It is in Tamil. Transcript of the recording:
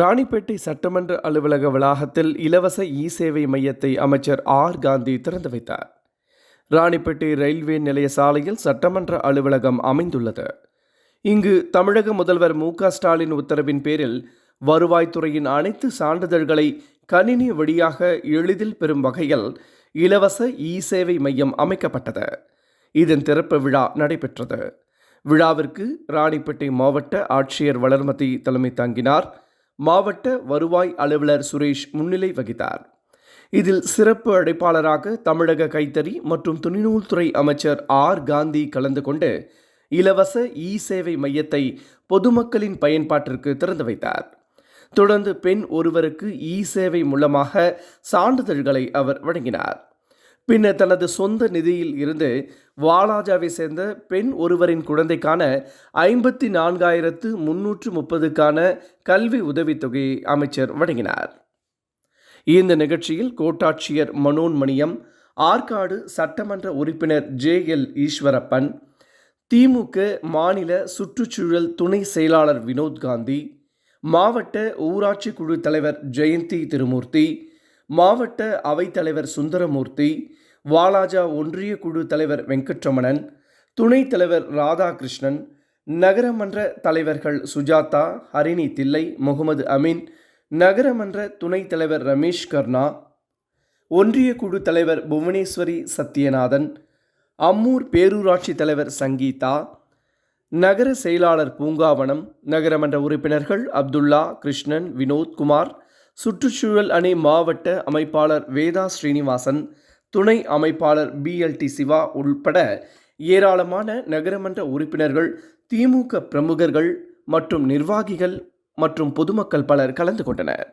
ராணிப்பேட்டை சட்டமன்ற அலுவலக வளாகத்தில் இலவச இ சேவை மையத்தை அமைச்சர் ஆர். காந்தி திறந்து வைத்தார். ராணிப்பேட்டை ரயில்வே நிலைய சாலையில் சட்டமன்ற அலுவலகம் அமைந்துள்ளது. இங்கு தமிழக முதல்வர் மு. ஸ்டாலின் உத்தரவின் பேரில் வருவாய்த்துறையின் அனைத்து சான்றிதழ்களை கணினி வழியாக எளிதில் பெறும் வகையில் இலவச இ சேவை மையம் அமைக்கப்பட்டது. இதன் திறப்பு விழா நடைபெற்றது. விழாவிற்கு ராணிப்பேட்டை மாவட்ட ஆட்சியர் வளர்மதி தலைமை தாங்கினார். மாவட்ட வருவாய் அலுவலர் சுரேஷ் முன்னிலை வகித்தார். இதில் சிறப்பு அழைப்பாளராக தமிழக கைத்தறி மற்றும் துணிநூல்துறை அமைச்சர் ஆர். காந்தி கலந்து கொண்டு இலவச இ சேவை மையத்தை பொதுமக்களின் பயன்பாட்டிற்கு திறந்து வைத்தார். தொடர்ந்து பெண் ஒருவருக்கு இ சேவை மூலமாக சான்றிதழ்களை அவர் வழங்கினார். பின்னர் தனது சொந்த நிதியில் இருந்து வாலாஜாவை சேர்ந்த பெண் ஒருவரின் குழந்தைக்கான ஐம்பத்தி நான்காயிரத்து முன்னூற்று முப்பதுக்கான கல்வி உதவித்தொகையை அமைச்சர் வழங்கினார். இந்த நிகழ்ச்சியில் கோட்டாட்சியர் மனோன்மணியம் ஆற்காடு சட்டமன்ற உறுப்பினர் ஜே எல் ஈஸ்வரப்பன் திமுக மாநில சுற்றுச்சூழல் துணை செயலாளர் வினோத் காந்தி மாவட்ட ஊராட்சி குழு தலைவர் ஜெயந்தி திருமூர்த்தி மாவட்ட அவைத்தலைவர் சுந்தரமூர்த்தி வாலாஜா ஒன்றிய குழு தலைவர் வெங்கட்ரமணன் துணைத் தலைவர் ராதாகிருஷ்ணன் நகரமன்ற தலைவர்கள் சுஜாதா ஹரிணி தில்லை முகமது அமீன் நகரமன்ற துணைத் தலைவர் ரமேஷ் கர்ணா ஒன்றிய குழு தலைவர் புவனேஸ்வரி சத்யநாதன் அம்மூர் பேரூராட்சி தலைவர் சங்கீதா நகர செயலாளர் பூங்காவனம் நகரமன்ற உறுப்பினர்கள் அப்துல்லா கிருஷ்ணன் வினோத்குமார் சுற்றுச்சூழல் அணி மாவட்ட அமைப்பாளர் வேதா ஸ்ரீனிவாசன் துணை அமைப்பாளர் பிஎல்டி சிவா உள்பட ஏராளமான நகரமன்ற உறுப்பினர்கள் திமுக பிரமுகர்கள் மற்றும் நிர்வாகிகள் மற்றும் பொதுமக்கள் பலர் கலந்து கொண்டனர்.